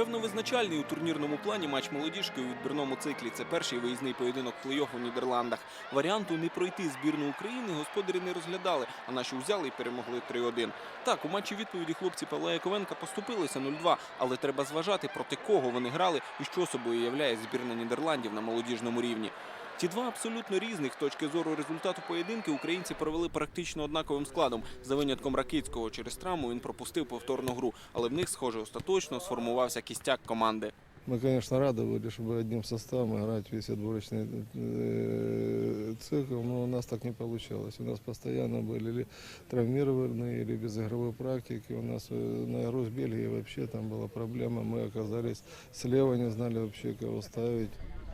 Певно, визначальний у турнірному плані матч молодіжки у відбірному циклі. Це перший виїзний поєдинок плей-офф у Нідерландах. Варіанту не пройти збірну України господарі не розглядали, а наші взяли і перемогли 3-1. Так, у матчі відповіді хлопці Павла Яковенка поступилися 0-2, але треба зважати, проти кого вони грали і що собою являє збірна Нідерландів на молодіжному рівні. Ті два абсолютно різних з точки зору результату поєдинки українці провели практично однаковим складом. За винятком Ракицького через травму він пропустив повторну гру, але в них, схоже, остаточно сформувався кістяк команди. Мы, конечно, рады были, чтобы одним составом играть весь отборочный э, цикл, но у нас так не получалось. У нас постоянно были или травмированные, или без игровой практики. У нас э, на игру с Бельгией вообще там была проблема. Мы оказались слева, не знали вообще, кого ставить.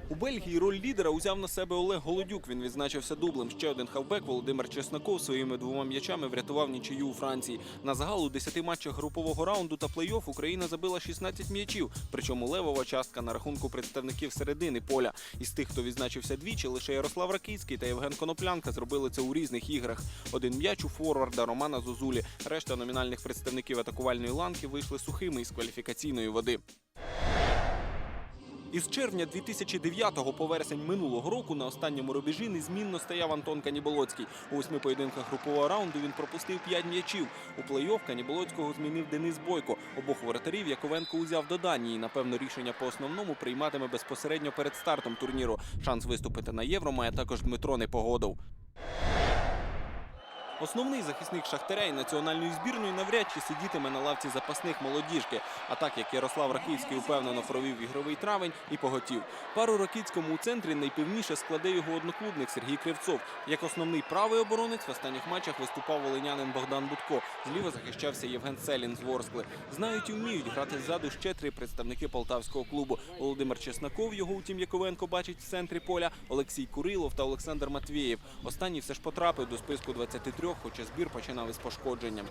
У Бельгії роль лідера узяв на себе Олег Голодюк. Він відзначився дублем. Ще один хавбек Володимир Чесноков своїми двома м'ячами врятував нічию у Франції. На загал у 10 матчах групового раунду та плей-офф Україна забила 16 м'ячів. Причому левова частка на рахунку представників середини поля. Із тих, хто відзначився двічі, лише Ярослав Ракицький та Євген Коноплянка зробили це у різних іграх. Один м'яч у форварда Романа Зозулі. Решта номінальних представників атакувальної ланки вийшли сухими із кваліфікаційної води. Із червня 2009 по вересень минулого року на останньому рубежі незмінно стояв Антон Каніболоцький. У восьми поєдинках групового раунду він пропустив п'ять м'ячів. У плей-офф Каніболоцького змінив Денис Бойко. Обох воротарів Яковенко узяв до Данії. Напевно, рішення по основному прийматиме безпосередньо перед стартом турніру. Шанс виступити на євро має також Дмитро Непогодов. Основний захисник Шахтаря і національної збірної навряд чи сидітиме на лавці запасних молодіжки. А так як Ярослав Ракицький впевнено провів ігровий травень і поготів. Пару Ракицькому у центрі найпевніше складе його одноклубник Сергій Кривцов. Як основний правий оборонець в останніх матчах виступав волинянин Богдан Будко. Зліва захищався Євген Селін з Ворскли. Знають і вміють грати ззаду ще три представники полтавського клубу. Володимир Чесноков, його утім Яковенко бачить в центрі поля. Олексій Курилов та Олександр Матвієв. Останній все ж потрапив до списку 23, хоча збір починали з пошкодженням.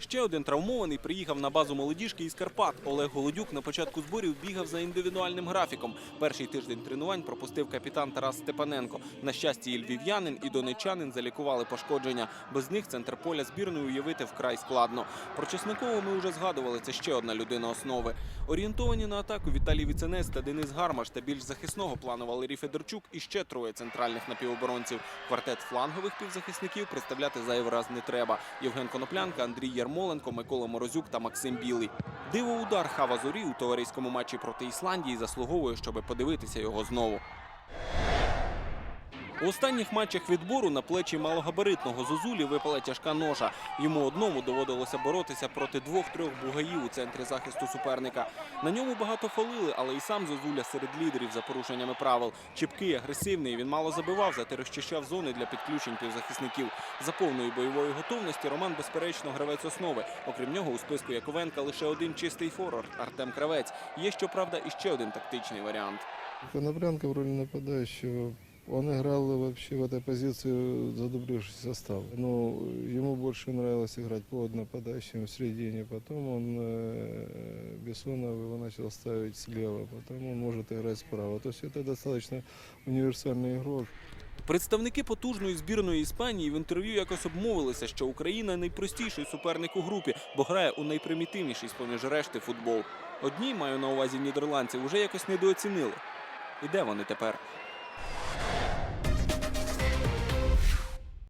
Ще один травмований приїхав на базу молодіжки із Карпат. Олег Голодюк на початку зборів бігав за індивідуальним графіком. Перший тиждень тренувань пропустив капітан Тарас Степаненко. На щастя, і львів'янин, і донеччанин залікували пошкодження. Без них центр поля збірної уявити вкрай складно. Про Чесникову ми вже згадували. Це ще одна людина основи. Орієнтовані на атаку Віталій Віценець та Денис Гармаш та більш захисного плану Валерій Федорчук і ще троє центральних напівоборонців. Квартет флангових півзахисників представляти зайвий раз не треба. Євген Коноплянка, Андрій Ярмоленко, Микола Морозюк та Максим Білий. Диво удар Хава Зорі у товариському матчі проти Ісландії заслуговує, щоби подивитися його знову. У останніх матчах відбору на плечі малогабаритного Зозулі випала тяжка ноша. Йому одному доводилося боротися проти двох-трьох бугаїв у центрі захисту суперника. На ньому багато фолили, але і сам Зозуля серед лідерів за порушеннями правил. Чіпкий, агресивний, він мало забивав, зате розчищав зони для підключень півзахисників. За повної бойової готовності Роман, безперечно, гравець основи. Окрім нього, у списку Яковенка лише один чистий форвард – Артем Кравець. Є, щоправда, і ще один тактичний варіант. Коноплянка в роли нападающего. Он играл вообще в этой позиции задубливший состав. Но ему больше нравилось играть под нападающим в середине. Потом он э, Бессонов его начал ставить слева. Потом он может играть справа. То есть это достаточно универсальный игрок. Представники потужної збірної Іспанії в інтерв'ю якось обмовилися, що Україна найпростіший суперник у групі, бо грає у найпримітивніший з поміж решти футбол. Одні, маю на увазі нідерландців, уже якось недооцінили. І де вони тепер?